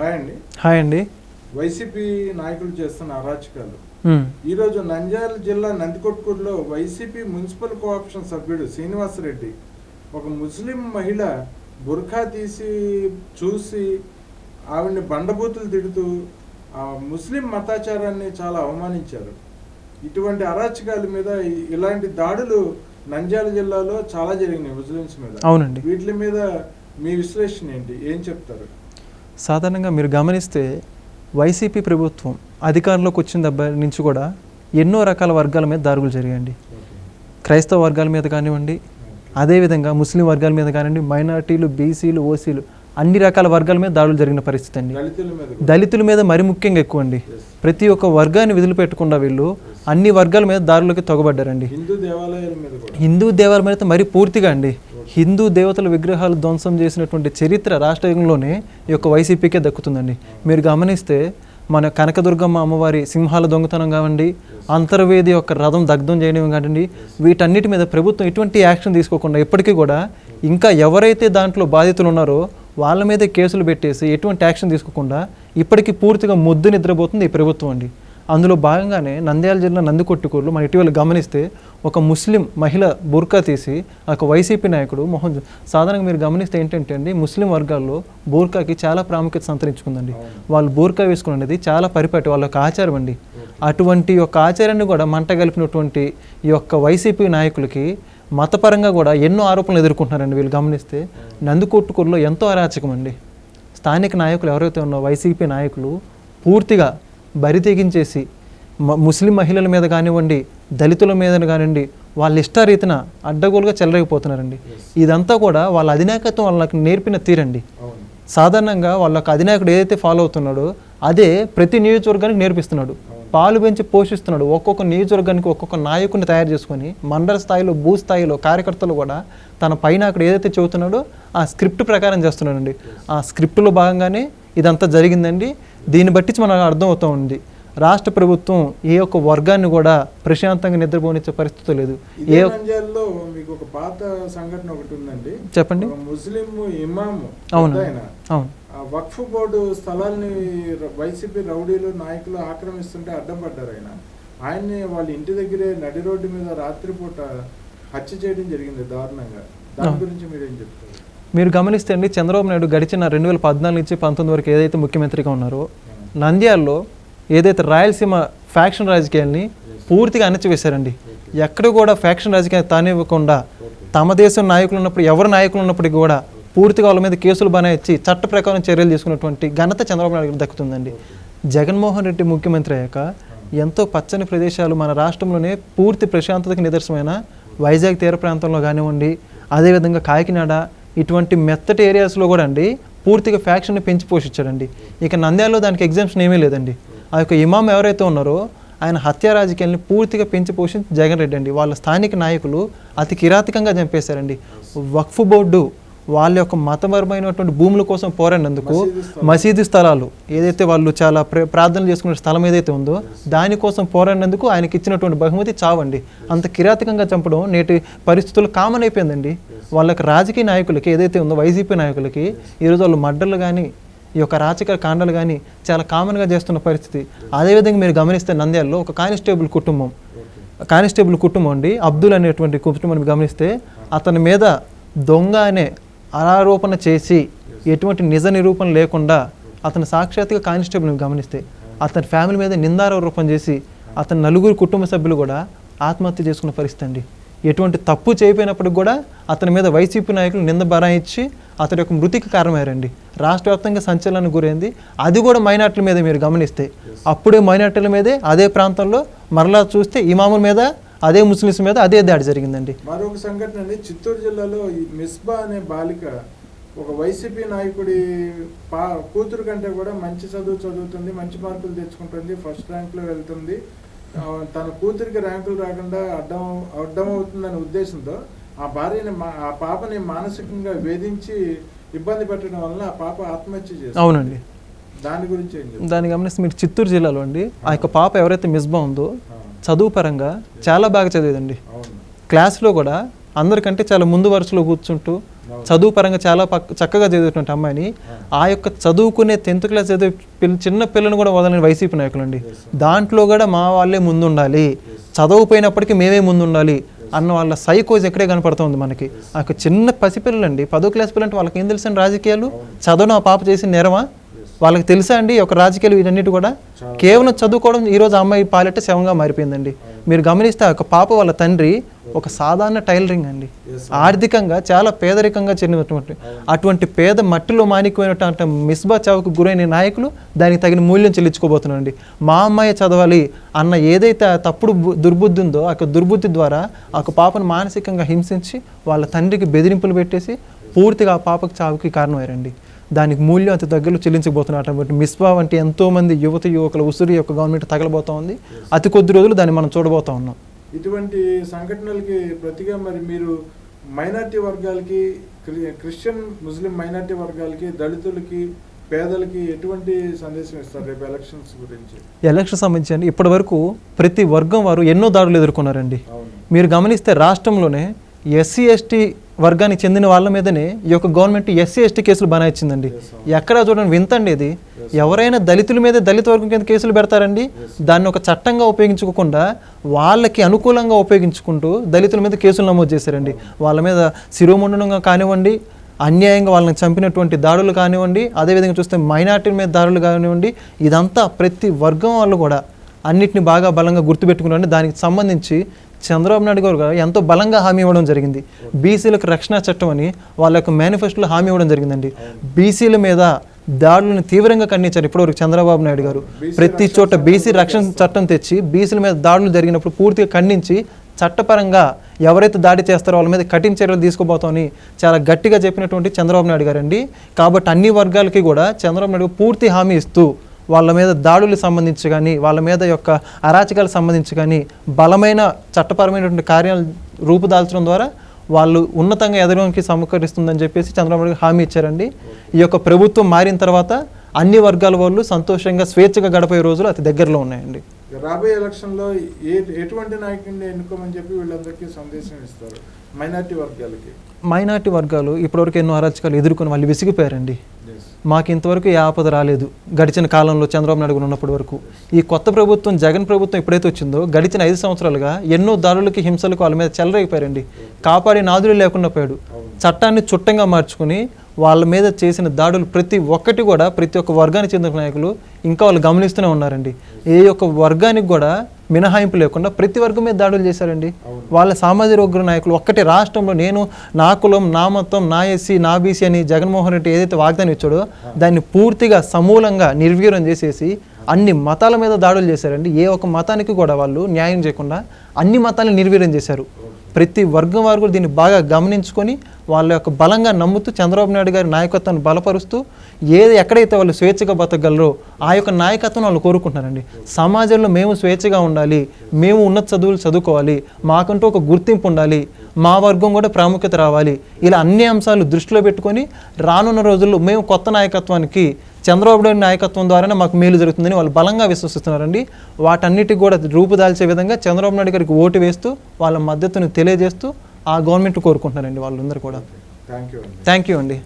Hi అండి. Hi అండి. YCP నాయకులు చేస్తున్న అరాచకాలు. ఈరోజు నంద్యాల జిల్లా నందికొట్కూరులో వైసీపీ మున్సిపల్ కోఆప్షన్ సభ్యుడు శ్రీనివాసరెడ్డి ఒక ముస్లిం మహిళ బుర్ఖా తీసి చూసి ఆవిడ్ని బండబూతులు తిడుతూ ఆ ముస్లిం మతాచారాన్ని చాలా అవమానించారు. ఇటువంటి అరాచకాల మీద ఇలాంటి దాడులు నంద్యాల జిల్లాలో చాలా జరిగినాయి ముస్లిమ్స్ మీద. అవునండి. వీటి మీద మీ విశ్లేషణ ఏంటి? ఏం చెప్తారు? సాధారణంగా మీరు గమనిస్తే వైసీపీ ప్రభుత్వం అధికారంలోకి వచ్చిన దగ్గర నుంచి కూడా ఎన్నో రకాల వర్గాల మీద దాడులు జరిగాయండి. క్రైస్తవ వర్గాల మీద కానివ్వండి అదేవిధంగా ముస్లిం వర్గాల మీద కానివ్వండి మైనార్టీలు బీసీలు ఓసీలు అన్ని రకాల వర్గాల మీద దాడులు జరిగిన పరిస్థితి అండి. దళితుల మీద మరి ముఖ్యంగా ఎక్కువ అండి. ప్రతి ఒక్క వర్గాన్ని వదిలిపెట్టకుండా వీళ్ళు అన్ని వర్గాల మీద దాడులకి తొగబడ్డారండి. హిందూ దేవాలయాల మీద కూడా. హిందూ దేవాలయం అయితే మరి పూర్తిగా అండి. హిందూ దేవతల విగ్రహాలు ధ్వంసం చేసినటువంటి చరిత్ర రాష్ట్రంలోనే ఈ యొక్క వైసీపీకే దక్కుతుందండి. మీరు గమనిస్తే మన కనకదుర్గమ్మ అమ్మవారి సింహాల దొంగతనం కావండి అంతర్వేది యొక్క రథం దగ్ధం చేయడం కానివ్వండి వీటన్నిటి మీద ప్రభుత్వం ఎటువంటి యాక్షన్ తీసుకోకుండా ఇప్పటికీ కూడా ఇంకా ఎవరైతే దాంట్లో బాధితులు ఉన్నారో వాళ్ళ మీదే కేసులు పెట్టేసి ఎటువంటి యాక్షన్ తీసుకోకుండా ఇప్పటికీ పూర్తిగా ముద్దు నిద్రపోతుంది ఈ ప్రభుత్వం అండి. అందులో భాగంగానే నంద్యాల జిల్లా నందికొట్టుకూరులో మనం ఇటీవల గమనిస్తే ఒక ముస్లిం మహిళ బుర్కా తీసి ఒక వైసీపీ నాయకుడు మోహన్ సాధారణంగా మీరు గమనిస్తే ఏంటంటే అండి ముస్లిం వర్గాల్లో బూర్కాకి చాలా ప్రాముఖ్యత సంతరించుకుందండి. వాళ్ళు బూర్కా వేసుకునేది చాలా పరిపాటి వాళ్ళ యొక్క ఆచారం అండి. అటువంటి యొక్క ఆచారాన్ని కూడా మంట కలిపినటువంటి ఈ యొక్క వైసీపీ నాయకులకి మతపరంగా కూడా ఎన్నో ఆరోపణలు ఎదుర్కొంటున్నారండి వీళ్ళు గమనిస్తే. నందికొట్టుకూరులో ఎంతో అరాచకం అండి. స్థానిక నాయకులు ఎవరైతే ఉన్నారో వైసీపీ నాయకులు పూర్తిగా బరి తెగించేసి ముస్లిం మహిళల మీద కానివ్వండి దళితుల మీద కానివ్వండి వాళ్ళ ఇష్టారీతిన అడ్డగోలుగా చెలరేగిపోతున్నారండి. ఇదంతా కూడా వాళ్ళ అధినాయకత్వం వాళ్ళకి నేర్పిన తీరండి. సాధారణంగా వాళ్ళ అధినాయకుడు ఏదైతే ఫాలో అవుతున్నాడో అదే ప్రతి నియోజకవర్గానికి నేర్పిస్తున్నాడు. పాలు పెంచి పోషిస్తున్నాడు. ఒక్కొక్క నియోజకవర్గానికి ఒక్కొక్క నాయకుడిని తయారు చేసుకొని మండల స్థాయిలో భూ స్థాయిలో కార్యకర్తలు కూడా తన పైన అక్కడ ఏదైతే చెబుతున్నాడో ఆ స్క్రిప్ట్ ప్రకారం చేస్తున్నాడండి. ఆ స్క్రిప్ట్లో భాగంగానే ఇదంతా జరిగిందండి. దీన్ని బట్టి మనకు అర్థమవుతూ ఉంది. రాష్ట్ర ప్రభుత్వం ఏ ఒక్క వర్గాన్ని కూడా ప్రశాంతంగా నిద్రపోనిచ్చే పరిస్థితి లేదు. ఏ మీకు ఒక పాత సంఘటన ఒకటి ఉందండి. చెప్పండి. ముస్లిం ఇమాము అవును. అవును. వక్ఫ్ బోర్డు స్థలాల్ని వైసీపీ రౌడీలు నాయకులు ఆక్రమిస్తుంటే అడ్డం పడ్డారు ఆయన. ఆయన్ని వాళ్ళ ఇంటి దగ్గరే నడి రోడ్డు మీద రాత్రిపూట హత్య చేయడం జరిగింది దారుణంగా. దాని. గురించి మీరేం చెప్తారు? మీరు గమనిస్తే అండి చంద్రబాబు నాయుడు గడిచిన రెండు వేల పద్నాలుగు నుంచి పంతొమ్మిది వరకు ఏదైతే ముఖ్యమంత్రిగా ఉన్నారో నంద్యాలలో ఏదైతే రాయలసీమ ఫ్యాక్షన్ రాజకీయాల్ని పూర్తిగా అణచివేశారండి. ఎక్కడ కూడా ఫ్యాక్షన్ రాజకీయాలు తానివ్వకుండా తమ దేశం నాయకులు ఉన్నప్పుడు ఎవరు నాయకులు ఉన్నప్పటికీ కూడా పూర్తిగా వాళ్ళ మీద కేసులు బనాయించి చట్ట ప్రకారం చర్యలు తీసుకున్నటువంటి ఘనత చంద్రబాబు నాయుడు దక్కుతుందండి. జగన్మోహన్ రెడ్డి ముఖ్యమంత్రి అయ్యాక ఎంతో పచ్చని ప్రదేశాలు మన రాష్ట్రంలోనే పూర్తి ప్రశాంతతకి నిదర్శనమైన వైజాగ్ తీర ప్రాంతంలో కానివ్వండి అదేవిధంగా కాకినాడ ఇటువంటి మెత్తటి ఏరియాస్లో కూడా అండి పూర్తిగా ఫ్యాక్షన్ని పెంచి పోషించాడండి ఇక నంద్యాలలో దానికి ఎగ్జామ్షన్ ఏమీ లేదండి. ఆ యొక్క ఇమాం ఎవరైతే ఉన్నారో ఆయన హత్యా రాజకీయాల్ని పూర్తిగా పెంచి పోషించి జగన్ రెడ్డి అండి. వాళ్ళ స్థానిక నాయకులు అతి కిరాతకంగా చంపేశారండి. వక్ఫ్ బోర్డు వాళ్ళ యొక్క మతపరమైనటువంటి భూముల కోసం పోరాడినందుకు మసీదు స్థలాలు. ఏదైతే వాళ్ళు చాలా ప్ర ప్రార్థనలు చేసుకునే స్థలం ఏదైతే ఉందో దానికోసం పోరాడినందుకు ఆయనకి ఇచ్చినటువంటి బహుమతి చావండి. అంత కిరాతకంగా చంపడం నేటి పరిస్థితులు కామన్ అయిపోయిందండి. వాళ్ళకి రాజకీయ నాయకులకి ఏదైతే ఉందో వైసీపీ నాయకులకి ఈరోజు వాళ్ళు మడ్డలు కానీ ఈ యొక్క రాజకీయ కాండలు కానీ చాలా కామన్గా చేస్తున్న పరిస్థితి. అదేవిధంగా మీరు గమనిస్తే నంద్యాలలో ఒక కానిస్టేబుల్ కుటుంబం కానిస్టేబుల్ కుటుంబం అండి అబ్దుల్ అనేటువంటి కుటుంబాన్ని గమనిస్తే అతని మీద దొంగ అనే ఆరోపణ చేసి ఎటువంటి నిజ నిరూపణ లేకుండా అతను సాక్షాత్గా కానిస్టేబుల్ని గమనిస్తే అతని ఫ్యామిలీ మీద నిందారోపణ చేసి అతని నలుగురు కుటుంబ సభ్యులు కూడా ఆత్మహత్య చేసుకున్న పరిస్థితి అండి. ఎటువంటి తప్పు చేయపోయినప్పటికి కూడా అతని మీద వైసీపీ నాయకులు నింద బరాయించి అతని యొక్క మృతికి కారణమయ్యారండి. రాష్ట్ర వ్యాప్తంగా సంచలనానికి గురైంది. అది కూడా మైనార్టీల మీద మీరు గమనిస్తే అప్పుడే మైనార్టీల మీదే అదే ప్రాంతంలో మరలా చూస్తే ఇమాముల మీద అదే ముస్లిమ్స్ మీద అదే దాడి జరిగిందండి. మరొక సంఘటన అండి చిత్తూరు జిల్లాలో మిస్బా అనే బాలిక ఒక వైసీపీ నాయకుడి పా కూతురు కంటే కూడా మంచి చదువు చదువుతుంది మంచి మార్కులు తెచ్చుకుంటుంది ఫస్ట్ ర్యాంక్లో వెళ్తుంది. తన కూతురికి ర్యాంకులు రాకుండా అడ్డం అడ్డం అవుతుందనే ఉద్దేశంతో ఆ భార్యని ఆ పాపని మానసికంగా వేధించి ఇబ్బంది పెట్టడం వలన ఆ పాప ఆత్మహత్య చేస్తుంది అవునండి. దాని గురించి? దాన్ని గమనిస్తే మీరు చిత్తూరు జిల్లాలో అండి ఆ యొక్క పాప ఎవరైతే మిస్బా ఉందో చదువు పరంగా చాలా బాగా చదివేదండి. క్లాస్లో కూడా అందరికంటే చాలా ముందు వరుసలో కూర్చుంటూ చదువు పరంగా చాలా పక్క చక్కగా చదివేటువంటి అమ్మాయిని ఆ. యొక్క చదువుకునే టెన్త్ క్లాస్ చదివే పిల్ల చిన్న పిల్లని కూడా వదలని వైసీపీ నాయకులు అండి దాంట్లో కూడా మా వాళ్ళే ముందుండాలి. చదవకపోయినప్పటికీ మేమే ముందుండాలి అన్న వాళ్ళ సైకోజ్ ఎక్కడే కనపడుతుంది మనకి. ఆ యొక్క చిన్న పసిపిల్లలండి పదో క్లాస్ పిల్లలంటే వాళ్ళకి ఏం తెలుసండి రాజకీయాలు? చదవడం ఆ పాప చేసిన నేరమా? వాళ్ళకి తెలుసా అండి ఒక రాజకీయాలు వీటన్నిటి కూడా? కేవలం చదువుకోవడం ఈరోజు అమ్మాయి పాలెట్ట శవంగా మారిపోయిందండి. మీరు గమనిస్తే యొక్క పాప వాళ్ళ తండ్రి ఒక సాధారణ టైలరింగ్ అండి. ఆర్థికంగా చాలా పేదరికంగా చెందినటువంటి అటువంటి పేద మట్టిలో మాణిక్యమైనటువంటి మిస్బా చావుకు గురైన నాయకులు దానికి తగిన మూల్యం చెల్లించుకోబోతున్నారండి. మా అమ్మాయి చదవాలి అన్న ఏదైతే తప్పుడు దుర్బుద్ధి ఉందో ఆ యొక్క దుర్బుద్ధి ద్వారా ఆ పాపను మానసికంగా హింసించి వాళ్ళ తండ్రికి బెదిరింపులు పెట్టేసి పూర్తిగా ఆ పాపకు చావుకి కారణమయ్యారండి. దానికి మూల్యం అతి దగ్గరలో చెల్లించబోతున్నారు. అటువంటి మిస్బా వంటి ఎంతో మంది యువత యువకుల ఉసురు యొక్క గవర్నమెంట్ తగలబోతా ఉంది. అతి కొద్ది రోజులు దాన్ని మనం చూడబోతా ఉన్నాం. ఇటువంటి సంఘటనలకి ప్రతిగా మరి మీరు మైనార్టీ వర్గాలకి క్రి- క్రిస్టియన్ ముస్లిం మైనార్టీ వర్గాలకి దళితులకి పేదలకి ఎటువంటి సందేశం ఇస్తారు రేపు ఎలక్షన్స్ గురించి? ఎలక్షన్ సంబంధించి ఇప్పటి వరకు ప్రతి వర్గం వారు ఎన్నో దాడులు ఎదుర్కొన్నారండి. మీరు గమనిస్తే రాష్ట్రంలోనే ఎస్సీ ఎస్టీ వర్గానికి చెందిన వాళ్ళ మీదనే ఈ యొక్క గవర్నమెంట్ ఎస్సీ ఎస్టీ కేసులు బనాయించిందండి ఎక్కడా చూడండి వింతండి ఇది. ఎవరైనా దళితుల మీద దళిత వర్గం కింద కేసులు పెడతారండి. దాన్ని ఒక చట్టంగా ఉపయోగించుకోకుండా వాళ్ళకి అనుకూలంగా ఉపయోగించుకుంటూ దళితుల మీద కేసులు నమోదు చేశారండి. వాళ్ళ మీద శిరోమండనంగా కానివ్వండి అన్యాయంగా వాళ్ళని చంపినటువంటి దాడులు కానివ్వండి అదేవిధంగా చూస్తే మైనార్టీల మీద దాడులు కానివ్వండి ఇదంతా ప్రతి వర్గం వాళ్ళు కూడా అన్నిటిని బాగా బలంగా గుర్తుపెట్టుకున్నారండి. దానికి సంబంధించి చంద్రబాబు నాయుడు గారు ఎంతో బలంగా హామీ ఇవ్వడం జరిగింది. బీసీలకు రక్షణ చట్టం అని వాళ్ళ యొక్క మేనిఫెస్టోలో హామీ ఇవ్వడం జరిగిందండి. బీసీల మీద దాడులను తీవ్రంగా ఖండించారు ఇప్పటివరకు చంద్రబాబు నాయుడు గారు. ప్రతి చోట బీసీ రక్షణ చట్టం తెచ్చి బీసీల మీద దాడులు జరిగినప్పుడు పూర్తిగా ఖండించి చట్టపరంగా ఎవరైతే దాడి చేస్తారో వాళ్ళ మీద కఠిన చర్యలు తీసుకోబోతామని చాలా గట్టిగా చెప్పినటువంటి చంద్రబాబు నాయుడు గారండి. కాబట్టి అన్ని వర్గాలకి కూడా చంద్రబాబు నాయుడు పూర్తి హామీ ఇస్తూ వాళ్ళ మీద దాడులు సంబంధించి కానీ వాళ్ళ మీద యొక్క అరాచకాలకు సంబంధించి కానీ బలమైన చట్టపరమైనటువంటి కార్యాలు రూపుదాల్చడం ద్వారా వాళ్ళు ఉన్నతంగా ఎదగడానికి సమకరిస్తుందని చెప్పేసి చంద్రబాబు నాయుడు హామీ ఇచ్చారండి. ఈ యొక్క ప్రభుత్వం మారిన తర్వాత అన్ని వర్గాల వాళ్ళు సంతోషంగా స్వేచ్ఛగా గడిపే రోజులు అతి దగ్గరలో ఉన్నాయండి. రాబోయే ఎలక్షన్లో ఏ ఎటువంటి నాయకుడిని ఎన్నుకోమని చెప్పి వీళ్ళందరికీ సందేశం ఇస్తారు. మైనార్టీ వర్గాలకి. మైనార్టీ వర్గాలు ఇప్పటివరకు ఎన్నో అరాచకాలు ఎదుర్కొని వాళ్ళు విసిగిపోయారండి. మాకు ఇంతవరకు ఏ ఆపద రాలేదు. గడిచిన కాలంలో చంద్రబాబు నాయుడు ఉన్నప్పటి వరకు. ఈ కొత్త ప్రభుత్వం జగన్ ప్రభుత్వం ఎప్పుడైతే వచ్చిందో గడిచిన ఐదు సంవత్సరాలుగా ఎన్నో దాడులకి హింసలకు వాళ్ళ మీద చెలరైపోయారండి కాపాడే నాదులు లేకుండా పోయాడు. చట్టాన్ని చుట్టంగా మార్చుకుని వాళ్ళ మీద చేసిన దాడులు ప్రతి ఒక్కటి కూడా ప్రతి ఒక్క వర్గానికి చెందిన నాయకులు ఇంకా వాళ్ళు గమనిస్తూనే ఉన్నారండి. ఏ ఒక్క వర్గానికి కూడా మినహాయింపు లేకుండా ప్రతి వర్గం మీద దాడులు చేశారండి. వాళ్ళ సామాజిక వర్గ నాయకులు ఒక్కటి రాష్ట్రంలో నేను నా కులం నా మతం నా ఎస్సీ నా బీసీ అని జగన్మోహన్ రెడ్డి ఏదైతే వాగ్దానం ఇచ్చాడో దాన్ని పూర్తిగా సమూలంగా నిర్వీర్యం చేసేసి అన్ని మతాల మీద దాడులు చేశారండి. ఏ ఒక్క మతానికి కూడా వాళ్ళు న్యాయం చేయకుండా అన్ని మతాలను నిర్వీర్యం చేశారు. ప్రతి వర్గం వారు కూడా దీన్ని బాగా గమనించుకొని వాళ్ళ యొక్క బలంగా నమ్ముతూ చంద్రబాబు నాయుడు గారి నాయకత్వాన్ని బలపరుస్తూ ఏది ఎక్కడైతే వాళ్ళు స్వేచ్ఛగా బతకగలరో ఆ యొక్క నాయకత్వం వాళ్ళు కోరుకుంటున్నారండి. సమాజంలో మేము స్వేచ్ఛగా ఉండాలి మేము ఉన్నత చదువులు చదువుకోవాలి మాకంటూ ఒక గుర్తింపు ఉండాలి మా వర్గం కూడా ప్రాముఖ్యత రావాలి. ఇలా అన్ని అంశాలు దృష్టిలో పెట్టుకొని రానున్న రోజుల్లో మేము కొత్త నాయకత్వానికి చంద్రబాబు నాయుడు నాయకత్వం ద్వారానే మాకు మేలు జరుగుతుందని వాళ్ళు బలంగా విశ్వసిస్తున్నారండి. వాటన్నిటికి కూడా రూపుదాల్చే విధంగా చంద్రబాబు నాయుడు గారికి ఓటు వేస్తూ వాళ్ళ మద్దతును తెలియజేస్తూ ఆ గవర్నమెంట్ కోరుకుంటున్నారండి వాళ్ళందరూ కూడా. థ్యాంక్ యూ అండి థ్యాంక్ యూ అండి.